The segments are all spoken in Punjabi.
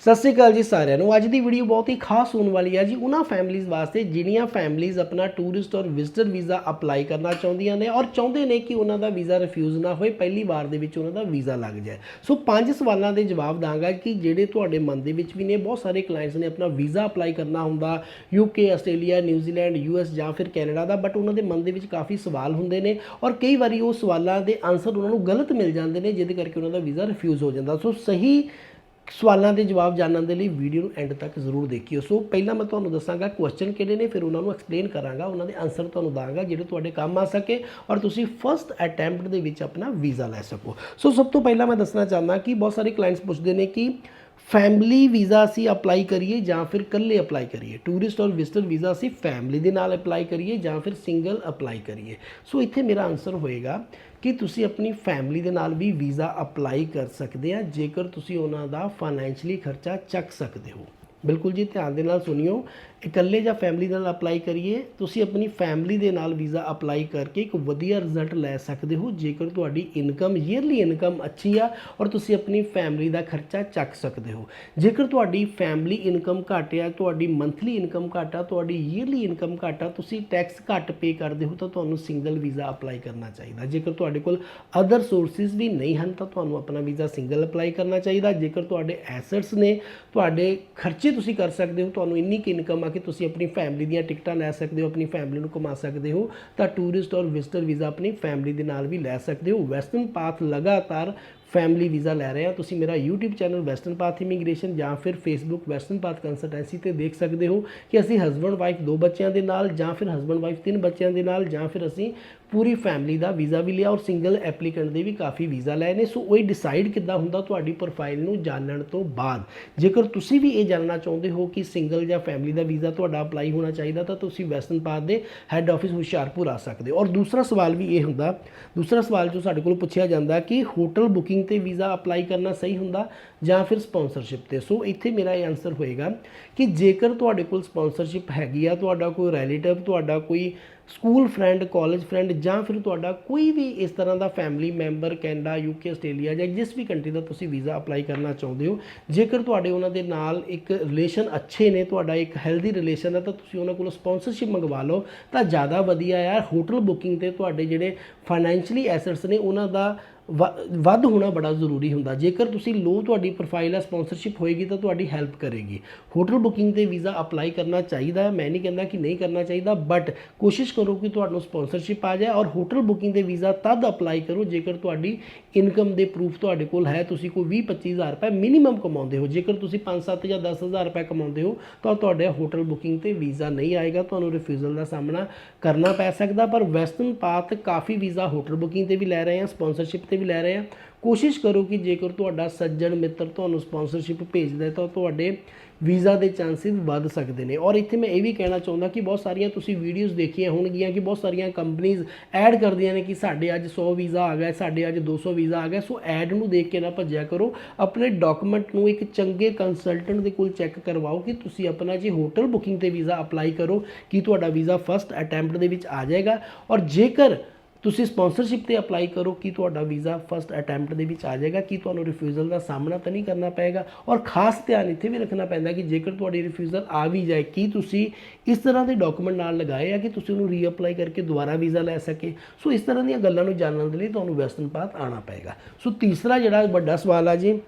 ਸਤਿ ਸ਼੍ਰੀ ਅਕਾਲ ਜੀ ਸਾਰਿਆਂ ਨੂੰ। ਅੱਜ ਦੀ ਵੀਡੀਓ ਬਹੁਤ ਹੀ ਖਾਸ ਹੋਣ ਵਾਲੀ ਹੈ ਜੀ। ਉਹਨਾਂ ਫੈਮਿਲੀਆਂ ਵਾਸਤੇ ਜਿਹੜੀਆਂ ਫੈਮਿਲੀਆਂ ਆਪਣਾ ਟੂਰਿਸਟ ਔਰ ਵਿਜ਼ਟਰ ਵੀਜ਼ਾ ਅਪਲਾਈ ਕਰਨਾ ਚਾਹੁੰਦੀਆਂ ਨੇ ਔਰ ਚਾਹੁੰਦੇ ਨੇ ਕਿ ਉਹਨਾਂ ਦਾ ਵੀਜ਼ਾ ਰਿਫਿਊਜ਼ ਨਾ ਹੋਏ, ਪਹਿਲੀ ਵਾਰ ਦੇ ਵਿੱਚ ਉਹਨਾਂ ਦਾ ਵੀਜ਼ਾ ਲੱਗ ਜਾਏ। ਸੋ ਪੰਜ ਸਵਾਲਾਂ ਦੇ ਜਵਾਬ ਦਾਂਗਾ ਕਿ ਜਿਹੜੇ ਤੁਹਾਡੇ ਮਨ ਦੇ ਵਿੱਚ ਵੀ ਨੇ, ਬਹੁਤ ਸਾਰੇ ਕਲਾਇੰਟਸ ਨੇ ਆਪਣਾ ਵੀਜ਼ਾ ਅਪਲਾਈ ਕਰਨਾ ਹੁੰਦਾ ਯੂਕੇ ਆਸਟ੍ਰੇਲੀਆ ਨਿਊਜ਼ੀਲੈਂਡ ਯੂਐਸ ਜਾਂ ਫਿਰ ਕੈਨੇਡਾ ਦਾ ਬਟ ਉਹਨਾਂ ਦੇ ਮਨ ਦੇ ਵਿੱਚ ਕਾਫੀ ਸਵਾਲ ਹੁੰਦੇ ਨੇ ਔਰ ਕਈ ਵਾਰੀ ਉਹ ਸਵਾਲਾਂ ਦੇ ਆਨਸਰ ਉਹਨਾਂ ਨੂੰ ਗਲਤ ਮਿਲ ਜਾਂਦੇ ਨੇ, ਜਿਹਦੇ ਕਰਕੇ ਉਹਨਾਂ ਦਾ ਵੀਜ਼ਾ ਰਿਫਿਊਜ਼ ਹੋ ਜਾਂਦਾ। ਸੋ ਸਹੀ ਸਵਾਲਾਂ ਦੇ ਜਵਾਬ ਜਾਣਨ ਦੇ ਲਈ ਵੀਡੀਓ ਨੂੰ ਐਂਡ ਤੱਕ ਜ਼ਰੂਰ ਦੇਖਿਓ। ਸੋ ਪਹਿਲਾਂ ਮੈਂ ਤੁਹਾਨੂੰ ਦੱਸਾਂਗਾ ਕੁਐਸਚਨ ਕਿਹੜੇ ਨੇ, ਫਿਰ ਉਹਨਾਂ ਨੂੰ ਐਕਸਪਲੇਨ ਕਰਾਂਗਾ, ਉਹਨਾਂ ਦੇ ਆਨਸਰ ਤੁਹਾਨੂੰ ਦਾਂਗਾ, ਜਿਹੜੇ ਤੁਹਾਡੇ ਕੰਮ ਆ ਸਕੇ ਔਰ ਤੁਸੀਂ ਫਸਟ ਅਟੈਂਪਟ ਦੇ ਵਿੱਚ ਆਪਣਾ ਵੀਜ਼ਾ ਲੈ ਸਕੋ। ਸੋ ਸਭ ਤੋਂ ਪਹਿਲਾਂ ਮੈਂ ਦੱਸਣਾ ਚਾਹੁੰਦਾ ਕਿ ਬਹੁਤ ਸਾਰੇ ਕਲਾਇੰਟਸ ਪੁੱਛਦੇ ਨੇ ਕਿ ਫੈਮਿਲੀ ਵੀਜ਼ਾ ਅਸੀਂ ਅਪਲਾਈ ਕਰੀਏ ਜਾਂ ਫਿਰ ਇਕੱਲੇ ਅਪਲਾਈ ਕਰੀਏ? ਟੂਰਿਸਟ ਔਰ ਵਿਜ਼ਟਰ ਵੀਜ਼ਾ ਅਸੀਂ ਫੈਮਿਲੀ ਦੇ ਨਾਲ ਅਪਲਾਈ ਕਰੀਏ ਜਾਂ ਫਿਰ ਸਿੰਗਲ ਅਪਲਾਈ ਕਰੀਏ? ਸੋ ਇੱਥੇ ਮੇਰਾ ਆਨਸਰ ਹੋਏਗਾ ਕਿ ਤੁਸੀਂ ਆਪਣੀ ਫੈਮਿਲੀ ਦੇ ਨਾਲ ਵੀ ਵੀਜ਼ਾ ਅਪਲਾਈ ਕਰ ਸਕਦੇ ਆ, ਜੇਕਰ ਤੁਸੀਂ ਉਹਨਾਂ ਦਾ ਫਾਈਨੈਂਸ਼ਲੀ ਖਰਚਾ ਚੱਕ ਸਕਦੇ ਹੋ। ਬਿਲਕੁਲ ਜੀ, ਧਿਆਨ ਦੇ ਨਾਲ ਸੁਣਿਓ। ਇਕੱਲੇ ਜਾਂ ਫੈਮਿਲੀ ਨਾਲ ਅਪਲਾਈ ਕਰੀਏ, ਤੁਸੀਂ ਆਪਣੀ ਫੈਮਿਲੀ ਦੇ ਨਾਲ ਵੀਜ਼ਾ ਅਪਲਾਈ ਕਰਕੇ ਇੱਕ ਵਧੀਆ ਰਿਜ਼ਲਟ ਲੈ ਸਕਦੇ ਹੋ, ਜੇਕਰ ਤੁਹਾਡੀ ਇਨਕਮ ਈਅਰਲੀ ਇਨਕਮ ਅੱਛੀ ਆ ਔਰ ਤੁਸੀਂ ਆਪਣੀ ਫੈਮਿਲੀ ਦਾ ਖਰਚਾ ਚੱਕ ਸਕਦੇ ਹੋ। ਜੇਕਰ ਤੁਹਾਡੀ ਫੈਮਿਲੀ ਇਨਕਮ ਘੱਟ ਆ, ਤੁਹਾਡੀ ਮੰਥਲੀ ਇਨਕਮ ਘੱਟ ਆ, ਤੁਹਾਡੀ ਈਅਰਲੀ ਇਨਕਮ ਘੱਟ ਆ, ਤੁਸੀਂ ਟੈਕਸ ਘੱਟ ਪੇ ਕਰਦੇ ਹੋ, ਤਾਂ ਤੁਹਾਨੂੰ ਸਿੰਗਲ ਵੀਜ਼ਾ ਅਪਲਾਈ ਕਰਨਾ ਚਾਹੀਦਾ। ਜੇਕਰ ਤੁਹਾਡੇ ਕੋਲ ਅਦਰ ਸੋਰਸਿਸ ਵੀ ਨਹੀਂ ਹਨ, ਤਾਂ ਤੁਹਾਨੂੰ ਆਪਣਾ ਵੀਜ਼ਾ ਸਿੰਗਲ ਅਪਲਾਈ ਕਰਨਾ ਚਾਹੀਦਾ। ਜੇਕਰ ਤੁਹਾਡੇ ਐਸੈਟਸ ਨੇ, ਤੁਹਾਡੇ ਖਰਚੇ ਤੁਸੀਂ ਕਰ ਸਕਦੇ ਹੋ, ਤੁਹਾਨੂੰ ਇੰਨੀ ਕਿ ਇਨਕਮ ਆ ਕਿ ਤੁਸੀਂ ਆਪਣੀ ਫੈਮਿਲੀ ਦੀਆਂ ਟਿਕਟਾਂ ਲੈ ਸਕਦੇ ਹੋ, ਆਪਣੀ ਫੈਮਿਲੀ ਨੂੰ ਘੁਮਾ ਸਕਦੇ ਹੋ, ਤਾਂ ਟੂਰਿਸਟ ਔਰ ਵਿਜ਼ਟਰ ਵੀਜ਼ਾ ਆਪਣੀ ਫੈਮਿਲੀ ਦੇ ਨਾਲ ਵੀ ਲੈ ਸਕਦੇ ਹੋ। ਵੈਸਟਰਨ ਪਾਥ ਲਗਾਤਾਰ ਫੈਮਿਲੀ ਵੀਜ਼ਾ ਲੈ ਰਹੇ ਆ। ਤੁਸੀਂ ਮੇਰਾ YouTube channel Western Path Immigration ਜਾਂ ਫਿਰ Facebook ਵੈਸਟਰਨ ਪਾਥ ਕੰਸਲਟੈਂਸੀ ਤੇ ਦੇਖ ਸਕਦੇ ਹੋ ਕਿ ਅਸੀਂ ਹਸਬੰਡ ਵਾਈਫ ਦੋ ਬੱਚਿਆਂ ਦੇ ਨਾਲ ਜਾਂ ਫਿਰ ਹਸਬੰਡ ਵਾਈਫ ਤਿੰਨ ਬੱਚਿਆਂ ਦੇ ਨਾਲ ਜਾਂ ਫਿਰ ਅਸੀਂ ਪੂਰੀ ਫੈਮਿਲੀ ਦਾ ਵੀਜ਼ਾ ਵੀ ਲਿਆ ਔਰ ਸਿੰਗਲ ਐਪਲੀਕੈਂਟ ਦੇ ਵੀ ਕਾਫੀ ਵੀਜ਼ਾ ਲਏ ਨੇ। ਸੋ ਉਹ ਡਿਸਾਈਡ ਕਿੱਦਾਂ ਹੁੰਦਾ ਤੁਹਾਡੀ ਪ੍ਰੋਫਾਈਲ ਨੂੰ ਜਾਣਨ ਤੋਂ ਬਾਅਦ। ਜੇਕਰ ਤੁਸੀਂ ਵੀ ਇਹ ਜਾਣਨਾ ਚਾਹੁੰਦੇ ਹੋ ਕਿ ਸਿੰਗਲ ਜਾਂ ਫੈਮਿਲੀ ਦਾ ਵੀਜ਼ਾ ਤੁਹਾਡਾ ਅਪਲਾਈ ਹੋਣਾ ਚਾਹੀਦਾ ਤਾਂ ਤੁਸੀਂ ਵੈਸਟਰਨ ਪਾਥ ਦੇ ਹੈੱਡ ਆਫਿਸ ਹੁਸ਼ਿਆਰਪੁਰ ਆ ਸਕਦੇ ਹੋ। ਔਰ ਦੂਸਰਾ ਸਵਾਲ ਵੀ ਇਹ ਹੁੰਦਾ, ਦੂਸਰਾ ਸਵਾਲ ਜੋ ਸਾਡੇ ਕੋਲ ਪੁੱਛਿਆ ਜਾਂਦਾ ਕਿ ਹੋਟਲ ਬੁਕਿੰਗ ਤੇ ਵੀਜ਼ਾ ਅਪਲਾਈ ਕਰਨਾ ਸਹੀ ਹੁੰਦਾ। ਜਾਂ ਫਿਰ ਸਪਾਂਸਰਸ਼ਿਪ ਤੇ। ਸੋ ਇੱਥੇ ਮੇਰਾ ਇਹ ਆਨਸਰ ਹੋਏਗਾ ਕਿ ਜੇਕਰ ਤੁਹਾਡੇ ਕੋਲ ਸਪਾਂਸਰਸ਼ਿਪ ਹੈਗੀ ਆ, ਤੁਹਾਡਾ ਕੋਈ ਰਿਲੇਟਿਵ ਤੁਹਾਡਾ ਕੋਈ ਸਕੂਲ ਫਰੈਂਡ ਕਾਲਜ ਫਰੈਂਡ ਜਾਂ ਫਿਰ ਤੁਹਾਡਾ ਕੋਈ ਵੀ ਇਸ ਤਰ੍ਹਾਂ ਦਾ family member Canada UK Australia ਜਾਂ ਜਿਸ ਵੀ ਕੰਟਰੀ ਦਾ ਤੁਸੀਂ ਵੀਜ਼ਾ ਅਪਲਾਈ ਕਰਨਾ ਚਾਹੁੰਦੇ ਹੋ, ਜੇਕਰ ਤੁਹਾਡੇ ਉਹਨਾਂ ਦੇ ਨਾਲ ਇੱਕ ਰਿਲੇਸ਼ਨ ਅੱਛੇ ਨੇ, ਤੁਹਾਡਾ ਇੱਕ ਹੈਲਦੀ ਰਿਲੇਸ਼ਨ ਹੈ ਤਾਂ ਤੁਸੀਂ ਉਹਨਾਂ ਕੋਲੋਂ ਸਪਾਂਸਰਸ਼ਿਪ ਮੰਗਵਾ ਲਓ। ਤਾਂ ਜ਼ਿਆਦਾ ਵਧੀਆ ਹੈ ਹੋਟਲ ਬੁਕਿੰਗ ਤੇ ਤੁਹਾਡੇ ਜਿਹੜੇ ਫਾਈਨੈਂਸ਼ੀਅਲੀ ਐਸੈਟਸ ਨੇ, ਉਹਨਾਂ ਦਾ ਵ- ਵੱਧ ਹੋਣਾ ਬੜਾ ਜ਼ਰੂਰੀ ਹੁੰਦਾ। ਜੇਕਰ ਤੁਸੀਂ ਲੋ ਤੁਹਾਡੀ ਪ੍ਰੋਫਾਈਲ ਹੈ ਸਪਾਂਸਰਸ਼ਿਪ ਹੋਏਗੀ ਤਾਂ ਤੁਹਾਡੀ ਹੈਲਪ ਕਰੇਗੀ। ਹੋਟਲ ਬੁਕਿੰਗ ਤੇ ਵੀਜ਼ਾ ਅਪਲਾਈ ਕਰਨਾ ਚਾਹੀਦਾ ਹੈ ਮੈਂ ਨਹੀਂ ਕਹਿੰਦਾ ਕਿ ਨਹੀਂ ਕਰਨਾ ਚਾਹੀਦਾ ਬਟ ਕੋਸ਼ਿਸ਼ ਕਰੋ ਕਿ ਤੁਹਾਨੂੰ ਸਪਾਂਸਰਸ਼ਿਪ ਆ ਜਾਏ ਔਰ ਹੋਟਲ ਬੁਕਿੰਗ ਦੇ ਵੀਜ਼ਾ ਤਦ ਅਪਲਾਈ ਕਰੋ ਜੇਕਰ ਤੁਹਾਡੀ ਇਨਕਮ ਦੇ ਪ੍ਰੂਫ ਤੁਹਾਡੇ ਕੋਲ ਹੈ, ਤੁਸੀਂ ਕੋਈ 20 25000 ਰੁਪਏ ਮਿਨੀਮਮ ਕਮਾਉਂਦੇ ਹੋ। ਜੇਕਰ ਤੁਸੀਂ 5 7 ਜਾਂ 10000 ਰੁਪਏ ਕਮਾਉਂਦੇ ਹੋ, ਤਾਂ ਤੁਹਾਡੇ ਹੋਟਲ ਬੁਕਿੰਗ ਤੇ ਵੀਜ਼ਾ ਨਹੀਂ ਆਏਗਾ, ਤੁਹਾਨੂੰ ਰਿਫਿਊਜ਼ਲ ਦਾ ਸਾਹਮਣਾ ਕਰਨਾ ਪੈ ਸਕਦਾ, ਪਰ ਵੈਸਟਰਨ ਪਾਥ ਕਾਫੀ ਵੀਜ਼ਾ ਹੋਟਲ ਬੁਕਿੰਗ ਤੇ ਵੀ ਲੈ ਰਹੇ ਆ ਸਪਾਂਸਰਸ਼ਿਪ ਤੇ ਵੀ ਲੈ ਰਹੇ ਆ। ਕੋਸ਼ਿਸ਼ ਕਰੋ ਕਿ ਜੇਕਰ ਤੁਹਾਡਾ ਸੱਜਣ ਮਿੱਤਰ ਤੁਹਾਨੂੰ ਸਪਾਂਸਰਸ਼ਿਪ ਭੇਜਦਾ ਹੈ ਤਾਂ ਤੁਹਾਡੇ ਵੀਜ਼ਾ ਦੇ ਚਾਂਸਸ ਵੱਧ ਸਕਦੇ ਨੇ। ਔਰ ਇੱਥੇ ਮੈਂ ਇਹ ਵੀ ਕਹਿਣਾ ਚਾਹੁੰਦਾ ਕਿ ਬਹੁਤ ਸਾਰੀਆਂ ਤੁਸੀਂ ਵੀਡੀਓਜ਼ ਦੇਖੀਆਂ ਹੋਣਗੀਆਂ ਕਿ ਬਹੁਤ ਸਾਰੀਆਂ ਕੰਪਨੀਆਂ ਐਡ ਕਰਦੀਆਂ ਨੇ ਕਿ ਸਾਡੇ ਅੱਜ 100 ਵੀਜ਼ਾ ਆ ਗਿਆ, ਸਾਡੇ ਅੱਜ 200 ਵੀਜ਼ਾ ਆ ਗਿਆ। ਸੋ ਐਡ ਨੂੰ ਦੇਖ ਕੇ ਨਾ ਭੱਜਿਆ ਕਰੋ। ਆਪਣੇ ਡਾਕੂਮੈਂਟ ਨੂੰ ਇੱਕ ਚੰਗੇ ਕੰਸਲਟੈਂਟ ਦੇ ਕੋਲ ਚੈੱਕ ਕਰਵਾਓ ਕਿ ਤੁਸੀਂ ਆਪਣਾ ਜੇ ਹੋਟਲ ਬੁਕਿੰਗ ਤੇ ਵੀਜ਼ਾ ਅਪਲਾਈ ਕਰੋ, ਕਿ ਤੁਹਾਡਾ ਵੀਜ਼ਾ ਫਸਟ ਅਟੈਂਪਟ ਦੇ ਵਿੱਚ ਆ ਜਾਏਗਾ। ਔਰ ਜੇਕਰ ਤੁਸੀਂ ਸਪਾਂਸਰਸ਼ਿਪ ਤੇ ਅਪਲਾਈ ਕਰੋ ਕਿ ਤੁਹਾਡਾ ਵੀਜ਼ਾ ਫਸਟ ਅਟੈਂਪਟ ਦੇ ਵਿੱਚ ਆ ਜਾਏਗਾ, ਕਿ ਤੁਹਾਨੂੰ ਰਿਫਿਊਜ਼ਲ ਦਾ ਸਾਹਮਣਾ ਤਾਂ ਨਹੀਂ ਕਰਨਾ ਪਏਗਾ ਔਰ ਖਾਸ ਧਿਆਨ ਇੱਥੇ ਵੀ ਰੱਖਣਾ ਪੈਂਦਾ ਕਿ ਜੇਕਰ ਤੁਹਾਡੀ ਰਿਫਿਊਜ਼ਲ ਆ ਵੀ ਜਾਏ, ਕੀ ਤੁਸੀਂ ਇਸ ਤਰ੍ਹਾਂ ਦੇ ਡਾਕੂਮੈਂਟ ਨਾਲ ਲਗਾਏ ਆ ਕਿ ਤੁਸੀਂ ਉਹਨੂੰ ਰੀਅਪਲਾਈ ਕਰਕੇ ਦੁਬਾਰਾ ਵੀਜ਼ਾ ਲੈ ਸਕੇ? ਸੋ ਇਸ ਤਰ੍ਹਾਂ ਦੀਆਂ ਗੱਲਾਂ ਨੂੰ ਜਾਣਨ ਦੇ ਲਈ ਤੁਹਾਨੂੰ ਵੈਸਟਰਨ ਪਾਥ ਆਣਾ ਪਏਗਾ। ਸੋ ਤੀਸਰਾ ਜਿਹੜਾ ਵੱਡਾ ਸਵਾਲ ਆ ਜੀ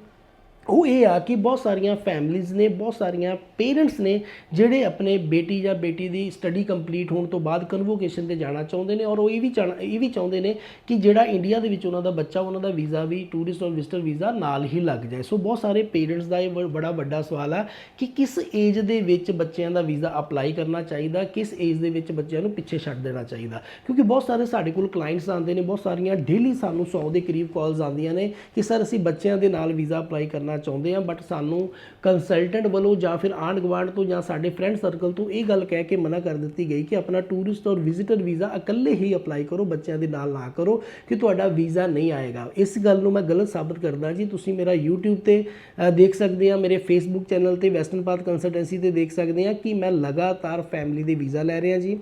ਉਹ ਇਹ ਆ ਕਿ ਬਹੁਤ ਸਾਰੀਆਂ ਫੈਮਲੀਆਂ ਨੇ, ਬਹੁਤ ਸਾਰੀਆਂ ਪੇਰੈਂਟਸ ਨੇ ਜਿਹੜੇ ਆਪਣੇ ਬੇਟੀ ਜਾਂ ਬੇਟੀ ਦੀ ਸਟੱਡੀ ਕੰਪਲੀਟ ਹੋਣ ਤੋਂ ਬਾਅਦ ਕਨਵੋਕੇਸ਼ਨ ਤੇ ਜਾਣਾ ਚਾਹੁੰਦੇ ਨੇ ਔਰ ਉਹ ਇਹ ਵੀ ਚਾਹਣਾ- ਇਹ ਵੀ ਚਾਹੁੰਦੇ ਨੇ ਕਿ ਜਿਹੜਾ ਇੰਡੀਆ ਦੇ ਵਿੱਚ ਉਹਨਾਂ ਦਾ ਬੱਚਾ, ਉਹਨਾਂ ਦਾ ਵੀਜ਼ਾ ਵੀ ਟੂਰਿਸਟ ਔਰ ਵਿਜ਼ਟਰ ਵੀਜ਼ਾ ਨਾਲ ਹੀ ਲੱਗ ਜਾਏ। ਸੋ ਬਹੁਤ ਸਾਰੇ ਪੇਰੈਂਟਸ ਦਾ ਇਹ ਬੜਾ ਵੱਡਾ ਸਵਾਲ ਆ ਕਿ ਕਿਸ ਏਜ ਦੇ ਵਿੱਚ ਬੱਚਿਆਂ ਦਾ ਵੀਜ਼ਾ ਅਪਲਾਈ ਕਰਨਾ ਚਾਹੀਦਾ, ਕਿਸ ਏਜ ਦੇ ਵਿੱਚ ਬੱਚਿਆਂ ਨੂੰ ਪਿੱਛੇ ਛੱਡ ਦੇਣਾ ਚਾਹੀਦਾ? ਕਿਉਂਕਿ ਬਹੁਤ ਸਾਰੇ ਸਾਡੇ ਕੋਲ ਕਲਾਇੰਟਸ ਆਉਂਦੇ ਨੇ, ਬਹੁਤ ਸਾਰੀਆਂ ਡੇਲੀ ਸਾਨੂੰ 100 ਦੇ ਕਰੀਬ ਕਾਲਸ ਆਉਂਦੀਆਂ ਨੇ ਕਿ ਸਰ ਅਸੀਂ ਬੱਚਿਆਂ ਦੇ ਨਾਲ ਵੀਜ਼ਾ ਅਪਲਾਈ ਕਰਨਾ ਚਾਹੁੰਦੇ ਹਾਂ ਬਟ ਸਾਨੂੰ ਕੰਸਲਟੈਂਟ ਵੱਲੋਂ ਜਾਂ ਫਿਰ ਆਂਢ ਗੁਆਂਢ ਤੋਂ ਜਾਂ ਸਾਡੇ ਫਰੈਂਡ ਸਰਕਲ ਤੋਂ ਇਹ ਗੱਲ ਕਹਿ ਕੇ ਮਨਾ ਕਰ ਦਿੱਤੀ ਗਈ ਕਿ ਆਪਣਾ ਟੂਰਿਸਟ ਔਰ ਵਿਜ਼ਿਟਰ ਵੀਜ਼ਾ ਇਕੱਲੇ ਹੀ ਅਪਲਾਈ ਕਰੋ, ਬੱਚਿਆਂ ਦੇ ਨਾਲ ਨਾ ਕਰੋ ਕਿ ਤੁਹਾਡਾ ਵੀਜ਼ਾ ਨਹੀਂ ਆਏਗਾ। ਇਸ ਗੱਲ ਨੂੰ ਮੈਂ ਗਲਤ ਸਾਬਤ ਕਰਦਾ ਜੀ। ਤੁਸੀਂ ਮੇਰਾ YouTube ਤੇ ਦੇਖ ਸਕਦੇ ਆ, ਮੇਰੇ Facebook ਚੈਨਲ ਤੇ ਵੈਸਟਰਨ ਪਾਥ ਕੰਸਲਟੈਂਸੀ ਤੇ ਦੇਖ ਸਕਦੇ ਆ ਕਿ ਮੈਂ ਲਗਾਤਾਰ ਫੈਮਿਲੀ ਦੇ ਵੀਜ਼ਾ ਲੈ ਰਿਹਾ ਜੀ।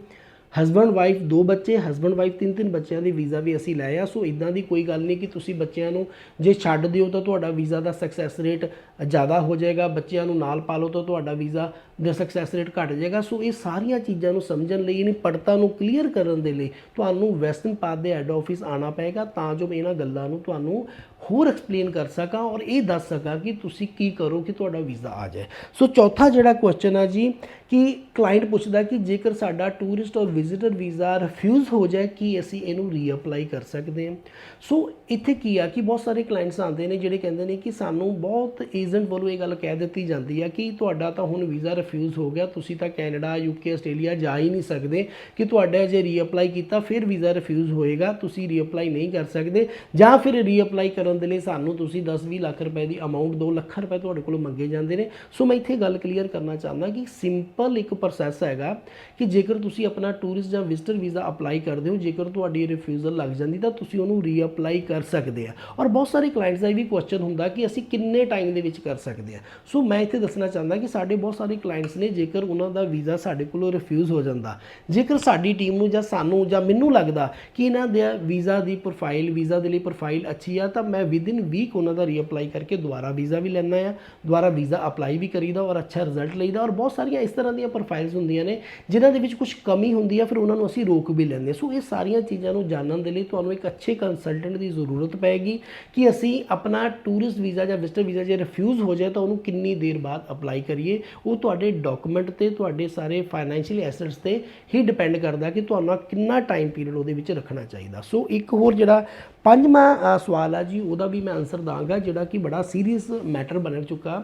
ਹਸਬੰਡ ਵਾਈਫ ਦੋ ਬੱਚੇ ਹਸਬੰਡ ਵਾਈਫ ਤਿੰਨ ਤਿੰਨ ਬੱਚਿਆਂ ਦੇ ਵੀਜ਼ਾ ਵੀ ਅਸੀਂ ਲਏ ਆ। ਸੋ ਇਦਾਂ ਦੀ ਕੋਈ ਗੱਲ ਨਹੀਂ ਕਿ ਤੁਸੀਂ ਬੱਚਿਆਂ ਨੂੰ ਜੇ ਛੱਡ ਦਿਓ ਤਾਂ ਤੁਹਾਡਾ ਵੀਜ਼ਾ ਦਾ ਸਕਸੈਸ ਰੇਟ ਜ਼ਿਆਦਾ ਹੋ ਜਾਏਗਾ। ਬੱਚਿਆਂ ਨੂੰ ਨਾਲ ਪਾਲੋ ਤਾਂ ਤੁਹਾਡਾ ਵੀਜ਼ਾ ਦਾ ਸਕਸੈਸ ਰੇਟ ਘਟ ਜਾਏਗਾ। ਸੋ ਇਹ ਸਾਰੀਆਂ ਚੀਜ਼ਾਂ ਨੂੰ ਸਮਝਣ ਲਈ ਇਹਨੀ ਪੜਤਾ ਨੂੰ ਕਲੀਅਰ ਕਰਨ ਦੇ ਲਈ ਤੁਹਾਨੂੰ ਵੈਸਟਰਨ ਪਾਥ ਦੇ ਹੈੱਡ ਆਫਿਸ ਆਣਾ ਪਏਗਾ ਤਾਂ ਜੋ ਇਹਨਾਂ ਗੱਲਾਂ ਨੂੰ ਤੁਹਾਨੂੰ ਹੋਰ ਐਕਸਪਲੇਨ ਕਰ ਸਕਾਂ ਔਰ ਇਹ ਦੱਸ ਸਕਾਂ ਕਿ ਤੁਸੀਂ ਕੀ ਕਰੋ ਕਿ ਤੁਹਾਡਾ ਵੀਜ਼ਾ ਆ ਜਾਏ। ਸੋ ਚੌਥਾ ਜਿਹੜਾ ਕੁਐਸਚਨ ਆ ਜੀ, ਕਿ ਕਲਾਇੰਟ ਪੁੱਛਦਾ ਕਿ ਜੇਕਰ ਸਾਡਾ ਟੂਰਿਸਟ ਔਰ ਵਿਜ਼ਿਟਰ ਵੀਜ਼ਾ ਰਿਫਿਊਜ਼ ਹੋ ਜਾਏ, ਕੀ ਅਸੀਂ ਇਹਨੂੰ ਰੀਅਪਲਾਈ ਕਰ ਸਕਦੇ ਹਾਂ? ਸੋ ਇੱਥੇ ਕੀ ਆ ਕਿ ਬਹੁਤ ਸਾਰੇ ਕਲਾਇੰਟਸ ਆਉਂਦੇ ਨੇ ਜਿਹੜੇ ਕਹਿੰਦੇ ਨੇ ਕਿ ਸਾਨੂੰ ਬਹੁਤ ਏਜੰਟ ਵੱਲੋਂ ਇਹ ਗੱਲ ਕਹਿ ਦਿੱਤੀ ਜਾਂਦੀ ਆ ਕਿ ਤੁਹਾਡਾ ਤਾਂ ਹੁਣ ਵੀਜ਼ਾ ਰਿਫਿਊਜ਼ ਹੋ ਗਿਆ, ਤੁਸੀਂ ਤਾਂ ਕੈਨੇਡਾ ਯੂਕੇ ਆਸਟ੍ਰੇਲੀਆ ਜਾ ਹੀ ਨਹੀਂ ਸਕਦੇ ਕਿ ਤੁਹਾਡਾ ਜੇ ਰੀਅਪਲਾਈ ਕੀਤਾ, ਫਿਰ ਵੀਜ਼ਾ ਰਿਫਿਊਜ਼ ਹੋਏਗਾ, ਤੁਸੀਂ ਰੀਅਪਲਾਈ ਨਹੀਂ ਕਰ ਸਕਦੇ ਜਾਂ ਫਿਰ ਰੀਅਪਲਾਈ ਕਰਨ ਦੇ ਲਈ ਸਾਨੂੰ ਤੁਸੀਂ 10-20 ਲੱਖ ਰੁਪਏ ਦੀ ਅਮਾਉਂਟ 2 ਲੱਖ ਰੁਪਏ ਤੁਹਾਡੇ ਕੋਲੋਂ ਮੰਗੇ ਜਾਂਦੇ ਨੇ। ਸੋ ਮੈਂ ਇੱਥੇ ਗੱਲ ਕਲੀਅਰ ਕਰਨਾ ਚਾਹੁੰਦਾ ਕਿ ਸਿੰਪਲ ਇੱਕ ਪ੍ਰੋਸੈਸ ਹੈਗਾ ਕਿ ਜੇਕਰ ਤੁਸੀਂ ਆਪਣਾ ਟੂਰਿਸਟ ਜਾਂ ਵਿਜ਼ਟਰ ਵੀਜ਼ਾ ਅਪਲਾਈ ਕਰਦੇ ਹੋ, ਜੇਕਰ ਤੁਹਾਡੀ ਰਿਫਿਊਜ਼ਲ ਲੱਗ ਜਾਂਦੀ, ਤਾਂ ਤੁਸੀਂ ਉਹਨੂੰ ਰੀਅਪਲਾਈ ਕਰ ਸਕਦੇ ਆ। ਔਰ ਬਹੁਤ ਸਾਰੇ ਕਲਾਇੰਟਸ ਦਾ ਇਹ ਵੀ ਕੁਐਸਚਨ ਹੁੰਦਾ ਕਿ ਅਸੀਂ ਕਿੰਨੇ ਟਾਈਮ ਦੇ ਵਿੱਚ ਕਰ ਸਕਦੇ ਆ। ਸੋ ਮੈਂ ਇੱਥੇ ਦੱਸਣਾ ਚਾਹੁੰਦਾ ਕਿ ਸਾਡੇ ਬਹੁਤ ਸਾਰੇ ਕਲਾਇੰਟਸ ਨੇ, ਜੇਕਰ ਉਹਨਾਂ ਦਾ ਵੀਜ਼ਾ ਸਾਡੇ ਕੋਲੋਂ ਰਿਫਿਊਜ਼ ਹੋ ਜਾਂਦਾ, ਜੇਕਰ ਸਾਡੀ ਟੀਮ ਨੂੰ ਜਾਂ ਸਾਨੂੰ ਜਾਂ ਮੈਨੂੰ ਲੱਗਦਾ ਕਿ ਇਹਨਾਂ ਦੇ ਵੀਜ਼ਾ ਦੀ ਪ੍ਰੋਫਾਈਲ ਵੀਜ਼ਾ ਦੇ ਲਈ ਪ੍ਰੋਫਾਈਲ ਅੱਛੀ ਆ, ਤਾਂ ਮੈਂ ਵਿਦਿਨ ਵੀਕ ਉਹਨਾਂ ਦਾ ਰੀਅਪਲਾਈ ਕਰਕੇ ਦੁਬਾਰਾ ਵੀਜ਼ਾ ਵੀ ਲੈਣਾ ਆ ਦੁਬਾਰਾ ਵੀਜ਼ਾ ਅਪਲਾਈ ਵੀ ਕਰੀਦਾ ਔਰ ਅੱਛਾ ਰਿਜ਼ਲਟ ਲਈਦਾ ਔਰ ਬਹੁਤ ਸਾਰੀਆਂ ਇਸ ਤਰ੍ਹਾਂ ਦੀਆਂ ਪ੍ਰੋਫਾਈਲਸ ਹੁੰਦੀਆਂ ਨੇ ਜਿਨ੍ਹਾਂ ਦੇ ਵਿੱਚ ਕੁਝ ਕਮੀ ਹੁੰਦੀ ਆ ਫਿਰ ਉਹਨਾਂ ਨੂੰ ਅਸੀਂ ਰੋਕ ਵੀ ਲੈਂਦੇ ਸੋ ਇਹ ਸਾਰੀਆਂ ਚੀਜ਼ਾਂ ਨੂੰ ਜਾਣਨ ਦੇ ਲਈ ਤੁਹਾਨੂੰ ਇੱਕ ਅੱਛੇ ਕੰਸਲਟੈਂਟ ਦੀ ਜ਼ਰੂਰਤ ਪਏਗੀ ਕਿ ਅਸੀਂ ਆਪਣਾ ਟੂਰਿਸਟ ਵੀਜ਼ਾ ਜਾਂ ਵਿਜ਼ਟਰ ਵੀਜ਼ਾ ਜੇ ਰਿਫਿਊਜ਼ ਹੋ ਜਾਏ ਤਾਂ ਉਹਨੂੰ ਕਿੰਨੀ ਦੇਰ ਬਾਅਦ ਅਪਲਾਈ ਕਰੀਏ। ਉਹ ਤੁਹਾਡੇ ਡਾਕੂਮੈਂਟ ਤੇ, ਤੁਹਾਡੇ ਸਾਰੇ ਫਾਈਨੈਂਸ਼ੀਅਲ ਐਸੈਟਸ ਤੇ ਹੀ ਡਿਪੈਂਡ ਕਰਦਾ ਕਿ ਤੁਹਾਨੂੰ ਕਿੰਨਾ ਟਾਈਮ ਪੀਰੀਅਡ ਉਹਦੇ ਵਿੱਚ ਰੱਖਣਾ ਚਾਹੀਦਾ। ਸੋ ਇੱਕ ਹੋਰ ਜਿਹੜਾ ਪੰਜਵਾਂ ਅ, ਸਵਾਲ ਆ ਜੀ ਉਹਦਾ ਵੀ ਮੈਂ ਆਨਸਰ ਦਾਂਗਾ ਜਿਹੜਾ ਕਿ ਬੜਾ ਸੀਰੀਅਸ ਮੈਟਰ ਬਣ ਚੁੱਕਾ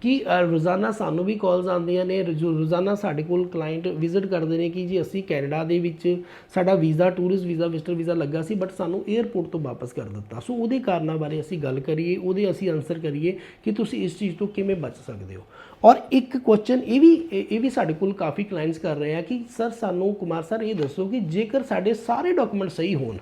ਕਿ ਰੋਜ਼ਾਨਾ ਸਾਨੂੰ ਵੀ ਕਾਲਸ ਆਉਂਦੀਆਂ ਨੇ ਰੋਜ਼- ਰੋਜ਼ਾਨਾ ਸਾਡੇ ਕੋਲ ਕਲਾਇੰਟ ਵਿਜ਼ਿਟ ਕਰਦੇ ਨੇ ਕਿ ਜੀ ਅਸੀਂ ਕੈਨੇਡਾ ਦੇ ਵਿੱਚ ਸਾਡਾ visa tourist visa visitor visa ਲੱਗਾ ਸੀ ਬਟ ਸਾਨੂੰ 에ਅਰਪੋਰਟ ਤੋਂ ਵਾਪਸ ਕਰ ਦਿੱਤਾ। ਸੋ ਉਹਦੇ ਕਾਰਨਾਂ ਬਾਰੇ ਅਸੀਂ ਗੱਲ ਕਰੀਏ ਉਹਦੇ ਅਸੀਂ ਆਨਸਰ ਕਰੀਏ ਕਿ ਤੁਸੀਂ ਇਸ ਚੀਜ਼ ਤੋਂ ਕਿਵੇਂ ਬਚ ਸਕਦੇ ਹੋ। ਔਰ ਇੱਕ ਕੁਐਸਚਨ ਇਹ ਵੀ ਇਹ ਇਹ ਵੀ ਸਾਡੇ ਕੋਲ ਕਾਫੀ ਕਲਾਇੰਟਸ ਕਰ ਰਹੇ ਆ ਕਿ ਸਰ ਸਾਨੂੰ ਕੁਮਾਰ ਸਰ ਇਹ ਦੱਸੋ ਕਿ ਜੇਕਰ ਸਾਡੇ ਸਾਰੇ ਡਾਕੂਮੈਂਟ ਸਹੀ ਹੋਣ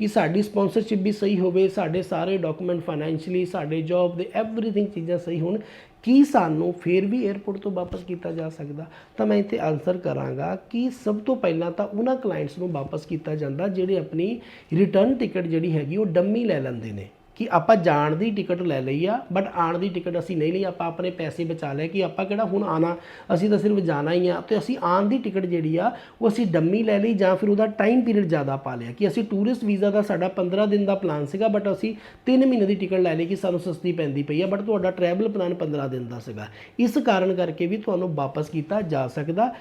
ਕਿ ਸਾਡੀ ਸਪਾਂਸਰਸ਼ਿਪ ਵੀ ਸਹੀ ਹੋਵੇ, ਸਾਡੇ ਸਾਰੇ ਡਾਕੂਮੈਂਟ ਫਾਈਨੈਂਸ਼ੀਅਲੀ ਸਾਡੇ ਜੌਬ ਦੇ ਐਵਰੀਥਿੰਗ ਚੀਜ਼ਾਂ ਸਹੀ ਹੋਣ, ਕੀ ਸਾਨੂੰ ਫੇਰ ਵੀ 에ਅਰਪੋਰਟ ਤੋਂ ਵਾਪਸ ਕੀਤਾ ਜਾ ਸਕਦਾ? ਤਾਂ ਮੈਂ ਇੱਥੇ ਆਨਸਰ ਕਰਾਂਗਾ ਕਿ ਸਭ ਤੋਂ ਪਹਿਲਾਂ ਤਾਂ ਉਹਨਾਂ ਕਲਾਇੰਟਸ ਨੂੰ ਵਾਪਸ ਕੀਤਾ ਜਾਂਦਾ ਜਿਹੜੇ ਆਪਣੀ ਰਿਟਰਨ ਟਿਕਟ ਜਿਹੜੀ ਹੈਗੀ ਉਹ ਡੰਮੀ ਲੈ ਲੈਂਦੇ ਨੇ। ਕਿ ਆਪਾਂ ਜਾਣ ਦੀ ਟਿਕਟ ਲੈ ਲਈ ਆ ਬਟ ਆਣ ਦੀ ਟਿਕਟ ਅਸੀਂ ਨਹੀਂ ਲਈ, ਆਪਾਂ ਆਪਣੇ ਪੈਸੇ ਬਚਾ ਲਏ ਕਿ ਆਪਾਂ ਕਿਹੜਾ ਹੁਣ ਆਣਾ ਅਸੀਂ ਤਾਂ ਸਿਰਫ ਜਾਣਾ ਹੀ ਆ। ਤੇ ਅਸੀਂ ਆਣ ਦੀ ਟਿਕਟ ਜਿਹੜੀ ਆ, ਉਹ ਅਸੀਂ ਡੰਮੀ ਲੈ ਲਈ ਜਾਂ ਫਿਰ ਉਹਦਾ ਟਾਈਮ ਪੀਰੀਅਡ ਜ਼ਿਆਦਾ ਪਾ ਲਿਆ ਕਿ ਅਸੀਂ ਟੂਰਿਸਟ ਵੀਜ਼ਾ ਦਾ ਸਾਡਾ 15 ਦਿਨ ਦਾ ਪਲਾਨ ਸੀਗਾ ਬਟ ਅਸੀਂ 3 ਮਹੀਨੇ ਦੀ ਟਿਕਟ ਲੈ ਲਈ ਕਿ ਸਾਨੂੰ ਸਸਤੀ ਪੈਂਦੀ ਪਈ ਆ ਬਟ ਤੁਹਾਡਾ ਟਰੈਵਲ ਪਲਾਨ 15 ਦਿਨ ਦਾ ਸੀਗਾ। ਇਸ ਕਾਰਨ ਕਰਕੇ ਵੀ ਤੁਹਾਨੂੰ ਵਾਪਸ ਕੀਤਾ ਜਾ ਸਕਦਾ।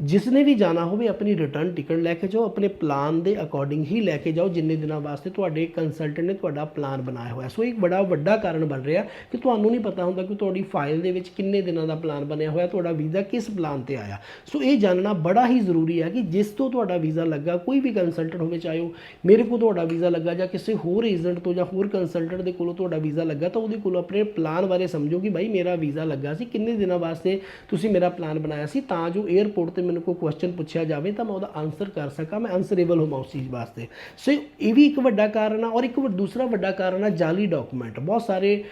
ਜਿਸ ਨੇ ਵੀ ਜਾਣਾ ਹੋਵੇ ਆਪਣੀ ਰਿਟਰਨ ਟਿਕਟ ਲੈ ਕੇ ਜਾਓ ਆਪਣੇ ਪਲਾਨ ਦੇ ਅਕੋਰਡਿੰਗ ਹੀ ਲੈ ਕੇ ਜਾਓ ਜਿੰਨੇ ਦਿਨਾਂ ਵਾਸਤੇ ਤੁਹਾਡੇ ਕੰਸਲਟੈਂਟ ਨੇ ਤੁਹਾਡਾ ਪਲਾਨ ਬਣਾਇਆ ਹੋਇਆ ਸੋ ਇੱਕ ਬੜਾ ਵੱਡਾ ਕਾਰਨ ਬਣ ਰਿਹਾ ਕਿ ਤੁਹਾਨੂੰ ਨਹੀਂ ਪਤਾ ਹੁੰਦਾ ਕਿ ਤੁਹਾਡੀ ਫਾਈਲ ਦੇ ਵਿੱਚ ਕਿੰਨੇ ਦਿਨਾਂ ਦਾ ਪਲਾਨ ਬਣਿਆ ਹੋਇਆ ਤੁਹਾਡਾ ਵੀਜ਼ਾ ਕਿਸ ਪਲਾਨ ਤੇ ਆਇਆ ਸੋ ਇਹ ਜਾਣਨਾ ਬੜਾ ਹੀ ਜ਼ਰੂਰੀ ਹੈ ਕਿ ਜਿਸ ਤੋਂ ਤੁਹਾਡਾ ਵੀਜ਼ਾ ਲੱਗਾ ਕੋਈ ਵੀ ਕੰਸਲਟੈਂਟ ਹੋਵੇ ਚਾਹੇ ਉਹ ਮੇਰੇ ਕੋਲ ਤੁਹਾਡਾ ਵੀਜ਼ਾ ਲੱਗਾ ਜਾਂ ਕਿਸੇ ਹੋਰ ਏਜੰਟ ਤੋਂ ਜਾਂ ਹੋਰ ਕੰਸਲਟੈਂਟ ਦੇ ਕੋਲੋਂ ਤੁਹਾਡਾ ਵੀਜ਼ਾ ਲੱਗਾ ਤਾਂ ਉਹਦੇ ਕੋਲੋਂ ਆਪਣੇ ਪਲਾਨ ਬਾਰੇ ਸਮਝੋ ਕਿ ਭਾਈ ਮੇਰਾ ਵੀਜ਼ਾ ਲੱਗਾ ਸੀ ਕਿੰਨੇ ਦਿਨਾਂ ਵਾਸਤੇ ਤੁਸੀਂ ਮੇਰਾ ਪਲਾਨ ਬਣਾਇਆ ਸੀ ਤਾਂ ਜੋ 에ਅਰਪੋਰਟ ਤੇ ਮੈਨੂੰ ਕੋਈ ਕੁਐਸਚਨ ਪੁੱਛਿਆ ਜਾਵੇ ਤਾਂ ਮੈਂ ਉਹਦਾ ਆਨਸਰ ਕਰ ਸਕਾਂ, ਮੈਂ ਆਨਸਰੇਬਲ ਹੋਵਾਂ ਉਸ ਚੀਜ਼ ਵਾਸਤੇ। ਸੋ ਇਹ ਵੀ ਇੱਕ ਵੱਡਾ ਕਾਰਨ ਆ ਔਰ ਇੱਕ ਦੂਸਰਾ ਵੱਡਾ ਕਾਰਨ ਆ ਜਾਲੀ ਡਾਕੂਮੈਂਟ ਬਹੁਤ ਸਾਰੇ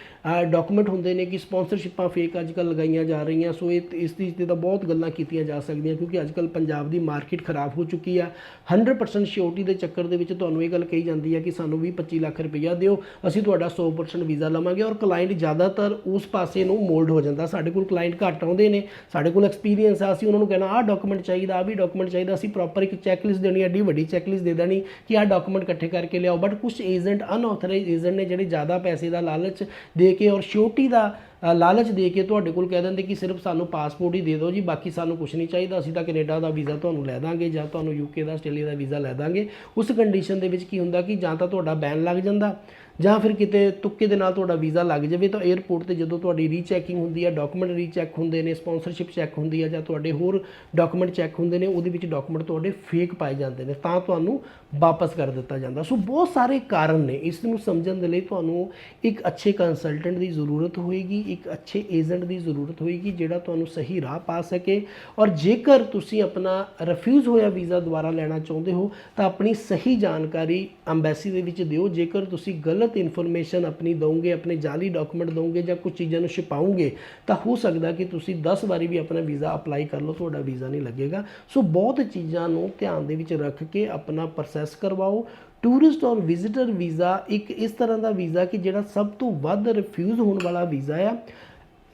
ਡਾਕੂਮੈਂਟ ਹੁੰਦੇ ਨੇ ਕਿ ਸਪਾਂਸਰਸ਼ਿਪਾਂ ਫੇਕ ਅੱਜ ਕੱਲ੍ਹ ਲਗਾਈਆਂ ਜਾ ਰਹੀਆਂ ਸੋ ਇਹ ਇਸ ਚੀਜ਼ ਤੇ ਤਾਂ ਬਹੁਤ ਗੱਲਾਂ ਕੀਤੀਆਂ ਜਾ ਸਕਦੀਆਂ ਕਿਉਂਕਿ ਅੱਜ ਕੱਲ੍ਹ ਪੰਜਾਬ ਦੀ ਮਾਰਕੀਟ ਖਰਾਬ ਹੋ ਚੁੱਕੀ ਆ। 100% ਸਿਓਰਟੀ ਦੇ ਚੱਕਰ ਦੇ ਵਿੱਚ ਤੁਹਾਨੂੰ ਇਹ ਗੱਲ ਕਹੀ ਜਾਂਦੀ ਹੈ ਕਿ ਸਾਨੂੰ ਵੀ 25 ਲੱਖ ਰੁਪਈਆ ਦਿਓ, ਅਸੀਂ ਤੁਹਾਡਾ 100% ਵੀਜ਼ਾ ਲਵਾਂਗੇ ਔਰ ਕਲਾਇੰਟ ਜ਼ਿਆਦਾਤਰ ਉਸ ਪਾਸੇ ਨੂੰ ਮੋਲਡ ਹੋ ਜਾਂਦਾ। ਸਾਡੇ ਕੋਲ ਕਲਾਇੰਟ ਘੱਟ ਆਉਂਦੇ ਨੇ, ਸਾਡੇ ਕੋਲ ਐਕਸਪੀਰੀਅੰਸ ਆ, ਅਸੀਂ ਉਹਨਾਂ ਨੂੰ ਕਹਿਣਾ, ਆਹ ਡਾਕੂਮੈਂਟ ਚਾਹੀਦਾ ਆ ਵੀ ਡਾਕੂਮੈਂਟ ਚਾਹੀਦਾ, ਅਸੀਂ ਪ੍ਰੋਪਰ ਇੱਕ ਚੈੱਕ ਲਿਸਟ ਦੇਣੀ, ਐਡੀ ਵੱਡੀ ਚੈੱਕ ਲਿਸਟ ਦੇ ਦੇਣੀ ਕਿ ਆਹ ਡਾਕੂਮੈਂਟ ਇਕੱਠੇ ਕਰਕੇ ਲਿਆਓ। ਬਟ ਕੁਝ ਏਜੰਟ ਅਨਆਥੋਰਾਈਜ਼ਡ ਏਜੰਟ ਨੇ ਜਿਹੜੇ ਜ਼ਿਆਦਾ ਪੈਸੇ ਦਾ ਲਾਲਚ ਦੇ ਕੇ ਔਰ ਸ਼ੋਰਟੀ ਦਾ ਲਾਲਚ ਦੇ ਕੇ ਤੁਹਾਡੇ ਕੋਲ ਕਹਿ ਦਿੰਦੇ ਕਿ ਸਿਰਫ ਸਾਨੂੰ ਪਾਸਪੋਰਟ ਹੀ ਦੇ ਦਿਓ ਜੀ, ਬਾਕੀ ਸਾਨੂੰ ਕੁਝ ਨਹੀਂ ਚਾਹੀਦਾ। ਅਸੀਂ ਤਾਂ ਕੈਨੇਡਾ ਦਾ ਵੀਜ਼ਾ ਤੁਹਾਨੂੰ ਲੈ ਦਾਂਗੇ ਜਾਂ ਤੁਹਾਨੂੰ ਯੂਕੇ ਦਾ, ਆਸਟ੍ਰੇਲੀਆ ਦਾ ਵੀਜ਼ਾ ਲੈ ਦਾਂਗੇ। ਉਸ ਕੰਡੀਸ਼ਨ ਦੇ ਵਿੱਚ ਕੀ ਹੁੰਦਾ ਕਿ ਜਾਂ ਤਾਂ ਤੁਹਾਡਾ ਬੈਨ ਲੱਗ ਜਾਂਦਾ ਜਾਂ ਫਿਰ ਕਿਤੇ ਤੁੱਕੇ ਦੇ ਨਾਲ ਤੁਹਾਡਾ ਵੀਜ਼ਾ ਲੱਗ ਜਾਵੇ, ਤਾਂ 에ਅਰਪੋਰਟ ਤੇ ਜਦੋਂ ਤੁਹਾਡੀ ਰੀਚੈਕਿੰਗ ਹੁੰਦੀ ਹੈ ਡਾਕੂਮੈਂਟ ਰੀਚੈਕ ਹੁੰਦੇ ਨੇ ਸਪਾਂਸਰਸ਼ਿਪ ਚੈੱਕ ਹੁੰਦੀ ਹੈ ਜਾਂ ਤੁਹਾਡੇ ਹੋਰ ਡਾਕੂਮੈਂਟ ਚੈੱਕ ਹੁੰਦੇ ਨੇ, ਉਹਦੇ ਵਿੱਚ ਡਾਕੂਮੈਂਟ ਤੁਹਾਡੇ ਫੇਕ ਪਾਏ ਜਾਂਦੇ ਨੇ, ਤਾਂ ਤੁਹਾਨੂੰ ਵਾਪਸ ਕਰ ਦਿੱਤਾ ਜਾਂਦਾ। ਸੋ ਬਹੁਤ ਸਾਰੇ ਕਾਰਨ ਨੇ, ਇਸ ਨੂੰ ਸਮਝਣ ਦੇ ਲਈ ਤੁਹਾਨੂੰ ਇੱਕ ਅੱਛੇ ਕੰਸਲਟੈਂਟ ਦੀ ਜ਼ਰੂਰਤ ਹੋਏਗੀ, ਇੱਕ ਅੱਛੇ ਏਜੰਟ ਦੀ ਜ਼ਰੂਰਤ ਹੋਏਗੀ, ਜਿਹੜਾ ਤੁਹਾਨੂੰ ਸਹੀ ਰਾਹ ਪਾ ਸਕੇ। ਔਰ ਜੇਕਰ ਤੁਸੀਂ ਆਪਣਾ ਰਿਫਿਊਜ਼ ਹੋਇਆ ਵੀਜ਼ਾ ਦੁਬਾਰਾ ਲੈਣਾ ਚਾਹੁੰਦੇ ਹੋ, ਤਾਂ ਆਪਣੀ ਸਹੀ ਜਾਣਕਾਰੀ ਅੰਬੈਸੀ ਦੇ ਵਿੱਚ ਦਿਓ। ਜੇਕਰ ਤੁਸੀਂ ਗਲਤ ਗਲਤ ਇਨਫੋਰਮੇਸ਼ਨ ਆਪਣੀ ਦੋਗੇ ਆਪਣੇ ਜਾਲੀ ਡਾਕੂਮੈਂਟ ਦੋਗੇ ਜਾਂ ਕੁਝ ਚੀਜ਼ਾਂ ਨੂੰ ਛਿਪਾਓਗੇ ਤਾਂ ਹੋ ਸਕਦਾ ਕਿ ਤੁਸੀਂ 10 ਵਾਰੀ ਵੀ ਆਪਣਾ ਵੀਜ਼ਾ ਅਪਲਾਈ ਕਰ ਲਓ, ਤੁਹਾਡਾ ਵੀਜ਼ਾ ਨਹੀਂ ਲੱਗੇਗਾ। ਸੋ ਬਹੁਤ ਚੀਜ਼ਾਂ ਨੂੰ ਧਿਆਨ ਦੇ ਵਿੱਚ ਰੱਖ ਕੇ ਆਪਣਾ ਪ੍ਰੋਸੈਸ ਕਰਵਾਓ। ਟੂਰਿਸਟ ਔਰ ਵਿਜ਼ਿਟਰ ਵੀਜ਼ਾ ਇੱਕ ਇਸ ਤਰ੍ਹਾਂ ਦਾ ਵੀਜ਼ਾ ਕਿ ਜਿਹੜਾ ਸਭ ਤੋਂ ਵੱਧ ਰਿਫਿਊਜ਼ ਹੋਣ ਵਾਲਾ ਵੀਜ਼ਾ ਆ।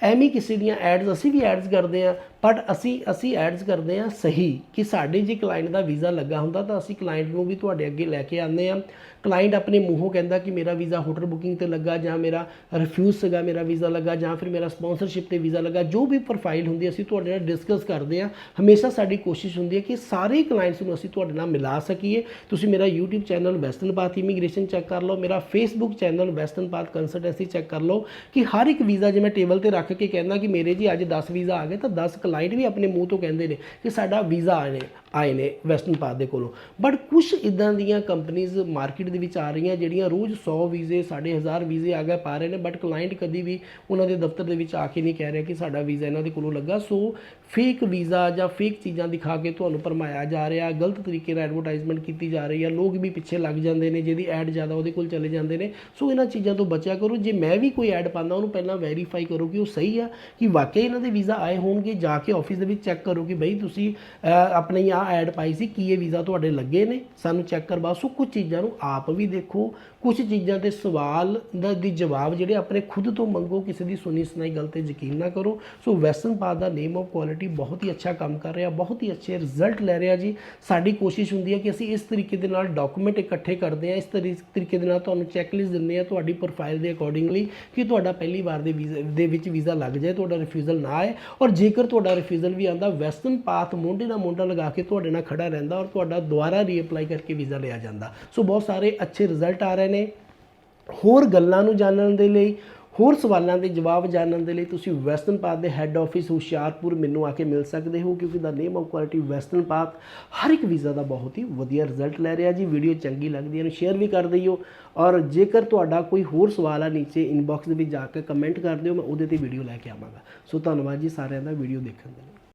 ਐਵੇਂ ਕਿਸੇ ਦੀਆਂ ਐਡਸ ਅਸੀਂ ਵੀ ਐਡਸ ਕਰਦੇ ਆ ਬਟ ਅਸੀਂ ਅਸੀਂ ਐਡਸ ਕਰਦੇ ਆ ਸਹੀ ਕਿ ਸਾਡੇ ਜੇ ਕਲਾਇੰਟ ਦਾ ਵੀਜ਼ਾ ਲੱਗਾ ਹੁੰਦਾ ਤਾਂ ਅਸੀਂ ਕਲਾਇੰਟ ਨੂੰ ਵੀ ਤੁਹਾਡੇ ਅੱਗੇ ਲੈ ਕੇ ਆਉਂਦੇ ਆ ਕਲਾਇੰਟ ਆਪਣੇ ਮੂੰਹੋਂ ਕਹਿੰਦਾ ਕਿ ਮੇਰਾ ਵੀਜ਼ਾ ਹੋਟਲ ਬੁਕਿੰਗ ਤੇ ਲੱਗਾ ਜਾਂ ਮੇਰਾ ਰਿਫਿਊਜ਼ ਸੀਗਾ, ਮੇਰਾ ਵੀਜ਼ਾ ਲੱਗਾ ਜਾਂ ਫਿਰ ਮੇਰਾ ਸਪਾਂਸਰਸ਼ਿਪ ਤੇ ਵੀਜ਼ਾ ਲੱਗਾ, ਜੋ ਵੀ ਪ੍ਰੋਫਾਈਲ ਹੁੰਦੀ ਅਸੀਂ ਤੁਹਾਡੇ ਨਾਲ ਡਿਸਕਸ ਕਰਦੇ ਆ ਹਮੇਸ਼ਾ ਸਾਡੀ ਕੋਸ਼ਿਸ਼ ਹੁੰਦੀ ਹੈ ਕਿ ਸਾਰੇ ਕਲਾਇੰਟਸ ਨੂੰ ਅਸੀਂ ਤੁਹਾਡੇ ਨਾਲ ਮਿਲਾ ਸਕੀਏ। ਤੁਸੀਂ ਮੇਰਾ YouTube channel Western Path Immigration check ਕਰ ਲਓ, ਮੇਰਾ Facebook channel Western Path Consultancy check ਕਰ ਲਓ ਕਿ ਹਰ ਇੱਕ ਵੀਜ਼ਾ ਜੇ ਮੈਂ ਟੇਬਲ ਤੇ ਰੱਖ ਕੇ ਕਹਿੰਦਾ ਕਿ ਮੇਰੇ ਜੀ ਅੱਜ 10 ਵੀਜ਼ਾ ਆ ਗਏ ਤਾਂ 10 ਕਲਾਇੰਟ ਵੀ ਆਪਣੇ ਮੂੰਹ ਤੋਂ ਕਹਿੰਦੇ ਨੇ ਕਿ ਸਾਡਾ ਵੀਜ਼ਾ ਆਏ ਨੇ ਆਏ ਨੇ ਵੈਸਟਰਨ ਭਾਰਤ ਦੇ ਕੋਲੋਂ। ਬਟ ਕੁਝ ਇਦਾਂ ਦੀਆਂ ਕੰਪਨੀਆਂ ਮਾਰਕੀਟ ਦੇ ਵਿੱਚ ਆ ਰਹੀਆਂ ਜਿਹੜੀਆਂ ਰੋਜ਼ 100 ਵੀਜ਼ੇ 1000 ਵੀਜ਼ੇ ਆ ਗਏ ਪਾ ਰਹੇ ਨੇ ਬਟ ਕਲਾਇੰਟ ਕਦੀ ਵੀ ਉਹਨਾਂ ਦੇ ਦਫ਼ਤਰ ਦੇ ਵਿੱਚ ਆ ਕੇ ਨਹੀਂ ਕਹਿ ਰਿਹਾ ਕਿ ਸਾਡਾ ਵੀਜ਼ਾ ਇਹਨਾਂ ਦੇ ਕੋਲੋਂ ਲੱਗਾ। ਸੋ ਫੇਕ ਵੀਜ਼ਾ ਜਾਂ ਫੇਕ ਚੀਜ਼ਾਂ ਦਿਖਾ ਕੇ ਤੁਹਾਨੂੰ ਭਰਮਾਇਆ ਜਾ ਰਿਹਾ, ਗਲਤ ਤਰੀਕੇ ਨਾਲ ਐਡਵਰਟਾਈਜ਼ਮੈਂਟ ਕੀਤੀ ਜਾ ਰਹੀ ਹੈ ਲੋਕ ਵੀ ਪਿੱਛੇ ਲੱਗ ਜਾਂਦੇ ਨੇ, ਜਿਹਦੀ ਐਡ ਜ਼ਿਆਦਾ ਉਹਦੇ ਕੋਲ ਚਲੇ ਜਾਂਦੇ ਨੇ। ਸੋ ਇਹਨਾਂ ਚੀਜ਼ਾਂ ਤੋਂ ਬਚਿਆ ਕਰੋ। ਜੇ ਮੈਂ ਵੀ ਕੋਈ ਐਡ ਪਾਉਂਦਾ, ਉਹਨੂੰ ਪਹਿਲਾਂ ਵੈਰੀਫਾਈ ਕਰੋ ਕਿ ਉਹ ਸਹੀ ਆ, ਕਿ ਵਾਕਈ ਇਹਨਾਂ ਦੇ ਵੀਜ਼ਾ ਆਏ ਹੋਣਗੇ ਜਾ ਕੇ ਆਫਿਸ ਦੇ ਵਿੱਚ ਚੈੱਕ ਕਰੋ ਕਿ ਬਈ ਤੁਸੀਂ ਅਹ, ਆਪਣੀ ਆ ਐਡ ਪਾਈ ਸੀ ਕੀ ਇਹ ਵੀਜ਼ਾ ਤੁਹਾਡੇ ਲੱਗੇ ਨੇ? ਸਾਨੂੰ ਚੈੱਕ ਕਰਵਾ ਸੋ ਕੁਝ ਚੀਜ਼ਾਂ ਨੂੰ ਆਪ ਵੀ ਦੇਖੋ। ਕੁਝ ਚੀਜ਼ਾਂ ਦੇ ਸਵਾਲ ਦਾ ਦੀ ਜਵਾਬ ਜਿਹੜੇ ਆਪਣੇ ਖੁਦ ਤੋਂ ਮੰਗੋ ਕਿਸੇ ਦੀ ਸੁਣੀ ਸੁਣਾਈ ਗੱਲ ਤੇ ਯਕੀਨ ਨਾ ਕਰੋ। ਸੋ ਵੈਸਟਰਨ ਪਾਥ ਦਾ ਨੇਮ ਆਫ ਕੁਆਲਿਟੀ ਬਹੁਤ ਹੀ ਅੱਛਾ ਕੰਮ ਕਰ ਰਿਹਾ ਬਹੁਤ ਹੀ ਅੱਛੇ ਰਿਜ਼ਲਟ ਲੈ ਰਿਹਾ ਜੀ। ਸਾਡੀ ਕੋਸ਼ਿਸ਼ ਹੁੰਦੀ ਹੈ ਕਿ ਅਸੀਂ ਇਸ ਤਰੀਕੇ ਦੇ ਨਾਲ ਡਾਕੂਮੈਂਟ ਇਕੱਠੇ ਕਰਦੇ ਹਾਂ ਇਸ ਤਰੀ- ਤਰੀਕੇ ਦੇ ਨਾਲ ਤੁਹਾਨੂੰ ਚੈੱਕ ਲਿਸਟ ਦਿੰਦੇ ਹਾਂ ਤੁਹਾਡੀ ਪ੍ਰੋਫਾਈਲ ਦੇ ਅਕੋਰਡਿੰਗਲੀ ਕਿ ਤੁਹਾਡਾ ਪਹਿਲੀ ਵਾਰ ਦੇ ਵੀਜ਼ਾ ਦੇ ਵਿੱਚ ਵੀਜ਼ਾ ਲੱਗ ਜਾਏ ਤੁਹਾਡਾ ਰਿਫਿਊਜ਼ਲ ਨਾ ਆਏ। ਔਰ ਜੇਕਰ ਤੁਹਾਡਾ ਰਿਫਿਊਜ਼ਲ ਵੀ ਆਂਦਾ ਵੈਸਟਰਨ ਪਾਥ ਮੋਢੇ ਨਾਲ ਮੋਢਾ ਲਗਾ ਕੇ ਤੁਹਾਡੇ ਨਾਲ ਖੜਾ ਰਹਿੰਦਾ ਔਰ ਤੁਹਾਡਾ ਦੁਬਾਰਾ ਰੀਅਪਲਾਈ ਕਰਕੇ ਵੀਜ਼ਾ ਲਿਆ ਜਾਂਦਾ। ਸੋ ਬਹੁਤ ਸਾਰੇ ਅੱਛੇ ਰਿਜ਼ਲਟ ਆ ਰਹੇ ਨੇ। ਹੋਰ ਗੱਲਾਂ ਨੂੰ ਜਾਣਨ ਦੇ ਲਈ ਹੋਰ ਸਵਾਲਾਂ ਦੇ ਜਵਾਬ ਜਾਣਨ ਦੇ ਲਈ ਤੁਸੀਂ ਵੈਸਟਰਨ ਪਾਥ ਦੇ ਹੈੱਡ ਆਫਿਸ ਹੁਸ਼ਿਆਰਪੁਰ ਮੈਨੂੰ ਆ ਕੇ ਮਿਲ ਸਕਦੇ ਹੋ, ਕਿਉਂਕਿ ਦਾ name of quality Western Path ਹਰ ਇੱਕ ਵੀਜ਼ਾ ਦਾ ਬਹੁਤ ਹੀ ਵਧੀਆ ਰਿਜ਼ਲਟ ਲੈ ਰਿਹਾ ਜੀ। ਵੀਡੀਓ ਚੰਗੀ ਲੱਗਦੀ ਹੈ, ਇਹਨੂੰ ਸ਼ੇਅਰ ਵੀ ਕਰ ਦਈਓ ਔਰ ਜੇਕਰ ਤੁਹਾਡਾ ਕੋਈ ਹੋਰ ਸਵਾਲ ਆ ਨੀਚੇ ਇਨਬਾਕਸ ਦੇ ਵਿੱਚ ਜਾ ਕੇ ਕਮੈਂਟ ਕਰ ਦਿਓ, ਮੈਂ ਉਹਦੇ ਤੇ ਵੀਡੀਓ ਲੈ ਕੇ ਆਵਾਂਗਾ। ਸੋ ਧੰਨਵਾਦ ਜੀ ਸਾਰਿਆਂ ਦਾ ਵੀਡੀਓ ਦੇਖਣ ਦੇ ਲਈ।